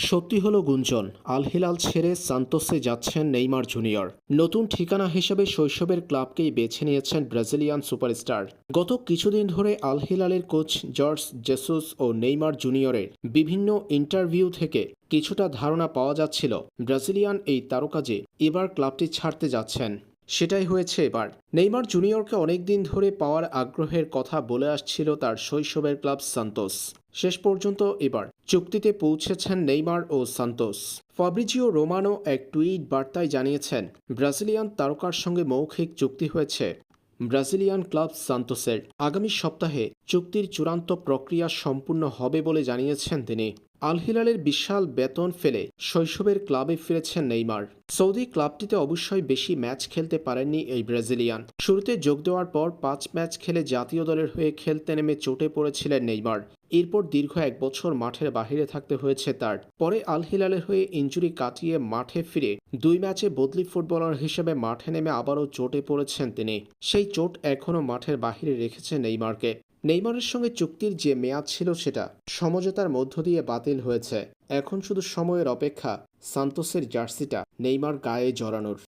সত্যি হলো গুঞ্জন আল হিলাল ছেড়ে সান্তোসে যাচ্ছেন নেইমার জুনিয়র। নতুন ঠিকানা হিসেবে শৈশবের ক্লাবকেই বেছে নিয়েছেন ব্রাজিলিয়ান সুপারস্টার। গত কিছুদিন ধরে আল হিলালের কোচ জর্জ জেসুস ও নেইমার জুনিয়রের বিভিন্ন ইন্টারভিউ থেকে কিছুটা ধারণা পাওয়া যাচ্ছিল ব্রাজিলিয়ান এই তারকা যে এবার ক্লাবটি ছাড়তে যাচ্ছেন। সেটাই হয়েছে এবার। নেইমার জুনিয়রকে অনেকদিন ধরে পাওয়ার আগ্রহের কথা বলে আসছিল তার শৈশবের ক্লাব সান্তোস। শেষ পর্যন্ত এবার চুক্তিতে পৌঁছেছেন নেইমার ও সান্তোস। ফাব্রিজিও রোমানো এক টুইট বার্তায় জানিয়েছেন, ব্রাজিলিয়ান তারকার সঙ্গে মৌখিক চুক্তি হয়েছে। ব্রাজিলিয়ান ক্লাব সান্তোসের আগামী সপ্তাহে চুক্তির চূড়ান্ত প্রক্রিয়া সম্পূর্ণ হবে বলে জানিয়েছেন তিনি। আল হিলালের বিশাল বেতন ফেলে শৈশবের ক্লাবে ফিরেছেন নেইমার। সৌদি ক্লাবটিতে অবশ্যই বেশি ম্যাচ খেলতে পারেননি এই ব্রাজিলিয়ান। শুরুতে যোগ দেওয়ার পর পাঁচ ম্যাচ খেলে জাতীয় দলের হয়ে খেলতে নেমে চোটে পড়েছিলেন নেইমার। এরপর দীর্ঘ এক বছর মাঠের বাহিরে থাকতে হয়েছে তার। পরে আল হিলালের হয়ে ইঞ্জুরি কাটিয়ে মাঠে ফিরে দুই ম্যাচে বদলি ফুটবলার হিসেবে মাঠে নেমে আবারও চোটে পড়েছেন তিনি। সেই চোট এখনও মাঠের বাহিরে রেখেছে নেইমারকে। নেইমারের সঙ্গে চুক্তির যে মেয়াদ ছিল সেটা সমঝোতার মধ্য দিয়ে বাতিল হয়েছে। এখন শুধু সময়ের অপেক্ষা, সান্তোসের জার্সিটা নেইমার গায়ে জড়ানোর।